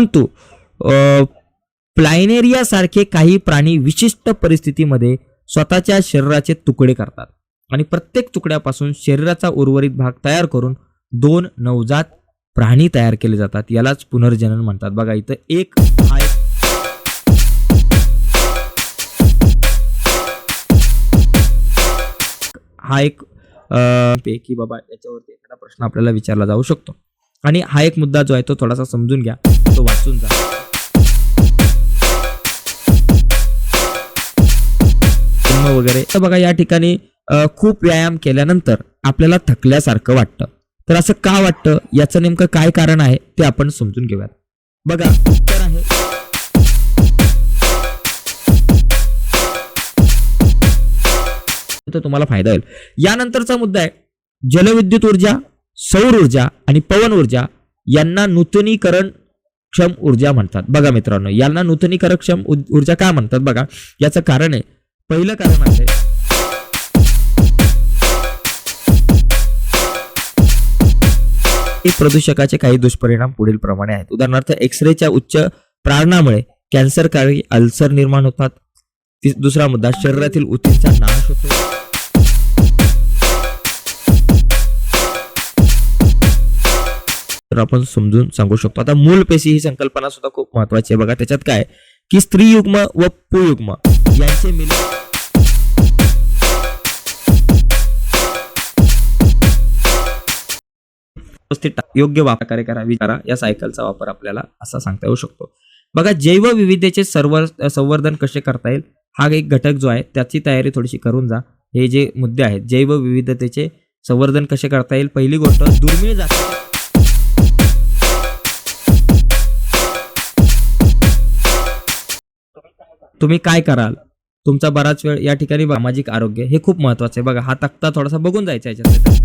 परंतु प्लायनेरिया सारखे काही प्राणी विशिष्ट परिस्थितीमध्ये स्वतःच्या शरीराचे तुकडे करतात आणि प्रत्येक तुकड्यापासून शरीराचा उर्वरित भाग तयार करून दोन नवजात प्राणी तयार केले जातात. यालाच पुनर्जनन म्हणतात. बघा इथं एक हा एक हा एक की बाबा याच्यावरती एखादा प्रश्न आपल्याला विचारला जाऊ शकतो. आणि हा एक मुद्दा जो आहे तो थोडासा समजून घ्या. वाचून जा. वगैरे. तर बघा या ठिकाणी खूप व्यायाम केल्यानंतर आपल्याला थकल्यासारखं वाटतं. तर असं का वाटतं? याचं नेमकं काय कारण आहे? ते आपण समजून घेऊयात. बघा उत्तर आहे. तर तुम्हाला फायदा होईल. यानंतरचा मुद्दा आहे. जलविद्युत ऊर्जा सौर ऊर्जा आणि पवन ऊर्जा यांना नूतनीकरण क्षम ऊर्जा म्हणतात. बघा मित्रांनो यांना नूतनीकरण क्षम ऊर्जा का म्हणतात बघा? याचं कारण आहे पहिलं कारण असं आहे प्रदूषकाचे काही दुष्परिणाम पुढील प्रमाणे आहेत. उदाहरणार्थ एक्सरेच्या उच्च प्रारणामुळे कॅन्सरकारी अल्सर निर्माण होतात. दुसरा मुद्दा शरीरातील उतींचा नाश होतो. तर आपण समजून सांगू शकतो. आता मूल पेशी ही संकल्पना सुद्धा खूप महत्वाची आहे. बघा त्याच्यात काय की स्त्री युग्म व पुयुग्म यांचे मिलन योग्य वापर करावी करा या सायकलचा वापर आपल्याला असा सांगता येऊ शकतो. बघा जैवविविधतेचे सर्व संवर्धन कसे करता येईल? हा एक घटक जो आहे त्याची तयारी थोडीशी करून जा. हे जे मुद्दे आहेत जैवविविधतेचे संवर्धन कसे करता येईल? पहिली गोष्ट दुर्मिळ जाती तुम्ही काय कराल? तुमचा बराच वेळ या ठिकाणी सामाजिक आरोग्य हे खूप महत्वाचं आहे. बघा हा तक्ता थोडासा बघून जायचा याच्यात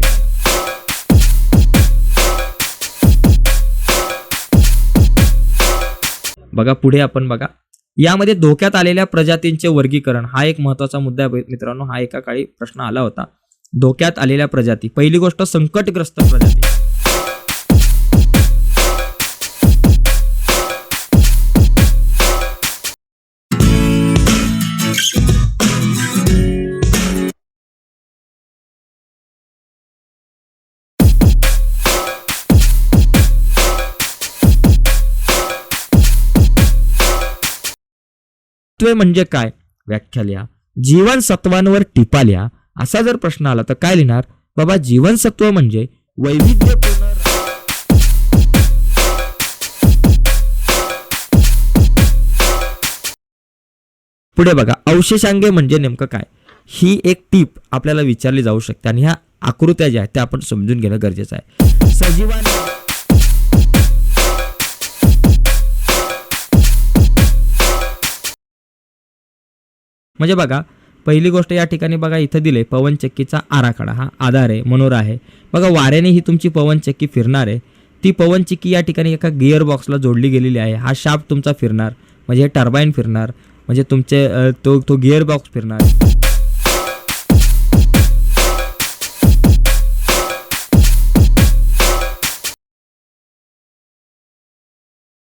बघा पुढे आपण बघा. यामध्ये धोक्यात आलेल्या प्रजातींचे वर्गीकरण. हा एक महत्त्वाचा मुद्दा आहे मित्रांनो. हा एका काळी प्रश्न आला होता. धोक्यात आलेल्या प्रजाती. पहिली गोष्ट संकटग्रस्त प्रजाती. तत्वे म्हणजे काय? व्याख्या लिहा. जीवनसत्वांवर टिपा लिहा. असा जर प्रश्न आला तर काय लिहिणार? बाबा जीवनसत्व म्हणजे वैविध्यपूर्ण पुढे बघा. अवशेषांगे म्हणजे नेमकं काय? ही एक टीप आपल्याला विचारली जाऊ शकते आणि ह्या आकृत्या ज्या आहेत त्या आपण समजून घेणं गरजेचं आहे. सजीवांना म्हणजे बघा पहिली गोष्ट या ठिकाणी बघा इथं दिले पवनचक्कीचा आराखडा. हा आधार आहे मनोरा आहे. बघा वाऱ्याने ही तुमची पवनचक्की फिरणार आहे. ती पवनचक्की या ठिकाणी एका गिअर बॉक्सला जोडली गेलेली आहे. हा शाफ्ट तुमचा फिरणार म्हणजे हे टर्बाईन फिरणार म्हणजे तुमचे तो तो गिअर बॉक्स फिरणार.